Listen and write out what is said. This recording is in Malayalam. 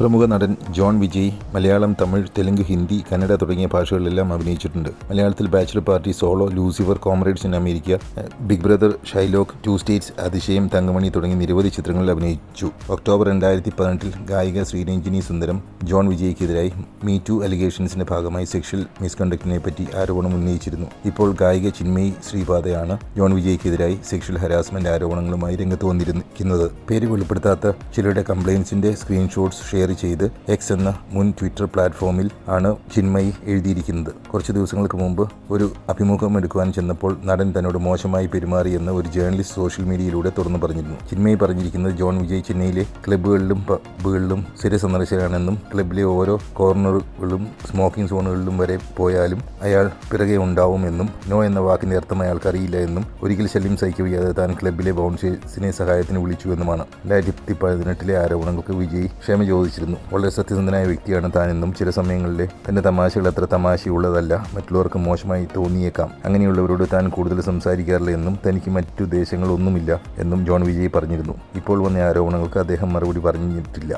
പ്രമുഖ നടൻ ജോൺ വിജയ് മലയാളം തമിഴ് തെലുങ്ക് ഹിന്ദി കന്നഡ തുടങ്ങിയ ഭാഷകളിലെല്ലാം അഭിനയിച്ചിട്ടുണ്ട്. മലയാളത്തിൽ bachelor party solo Lucifer comrades in America big brother Shylock two states അതിശയം തങ്കമണി തുടങ്ങിയ നിരവധി ചിത്രങ്ങളിൽ അഭിനയിച്ചു. ഒക്ടോബർ രണ്ടായിരത്തി പതിനെട്ടിൽ ഗായിക ശ്രീരഞ്ജിനി സുന്ദരം ജോൺ വിജയ്ക്കെതിരായി മീ ടു അലിഗേഷൻസിന്റെ ഭാഗമായി സെക്ഷൽ മിസ്കണ്ടക്റ്റിനെ പറ്റി ആരോപണം ഉന്നയിച്ചിരുന്നു. ഇപ്പോൾ ഗായിക ചിന്മയി ശ്രീപാദയാണ് ജോൺ വിജയ്ക്കെതിരായി സെക്ഷൽ ഹരാസ്മെന്റ് ആരോപണങ്ങളുമായി രംഗത്ത് വന്നിരിക്കുന്നത്. പേര് വെളിപ്പെടുത്താത്ത ചിലരുടെ കംപ്ലയിൻസിന്റെ സ്ക്രീൻഷോട്ട്സ് ഷെയർ ചെയ്ത് എക്സ് എന്ന മുൻ ട്വിറ്റർ പ്ലാറ്റ്ഫോമിൽ ആണ് ചിന്മയി എഴുതിയിരിക്കുന്നത്. കുറച്ച് ദിവസങ്ങൾക്ക് മുമ്പ് ഒരു അഭിമുഖം എടുക്കുവാൻ ചെന്നപ്പോൾ നടൻ തന്നോട് മോശമായി പെരുമാറിയെന്ന് ഒരു ജേർണലിസ്റ്റ് സോഷ്യൽ മീഡിയയിലൂടെ തുറന്നു പറഞ്ഞിരുന്നു. ചിന്മയി പറഞ്ഞിരിക്കുന്നത് ജോൺ വിജയ് ചെന്നൈയിലെ ക്ലബ്ബുകളിലും പബുകളിലും സ്ഥിര സന്ദർശകനാണെന്നും ക്ലബിലെ ഓരോ കോർണറുകളും സ്മോക്കിംഗ് സോണുകളിലും വരെ പോയാലും അയാൾ പിറകെ ഉണ്ടാവുമെന്നും നോ എന്ന വാക്കിന്റെ അർത്ഥം അയാൾക്ക് അറിയില്ല എന്നും ഒരിക്കൽ ശല്യം സഹിക്കുകയാതെ താൻ ക്ലബിലെ ബൗൺസേഴ്സിനെ സഹായത്തിന് വിളിച്ചുവെന്നുമാണ് രണ്ടായിരത്തി പതിനെട്ടിലെ ആരോപണങ്ങൾക്ക് വിജയ് ക്ഷമ ചോദിച്ചിരുന്നു വളരെ സത്യസന്ധനായ വ്യക്തിയാണ് താനെന്നും ചില സമയങ്ങളിൽ തന്റെ തമാശകൾ അത്ര തമാശയുള്ളതല്ല മറ്റുള്ളവർക്ക് മോശമായി തോന്നിയേക്കാം. അങ്ങനെയുള്ളവരോട് താൻ കൂടുതൽ സംസാരിക്കാറില്ല എന്നും തനിക്ക് മറ്റു ദേശങ്ങളൊന്നുമില്ല എന്നും ജോൺ വിജയ് പറഞ്ഞിരുന്നു. ഇപ്പോൾ വന്ന ആരോപണങ്ങൾക്ക് അദ്ദേഹം മറുപടി പറഞ്ഞിട്ടില്ല.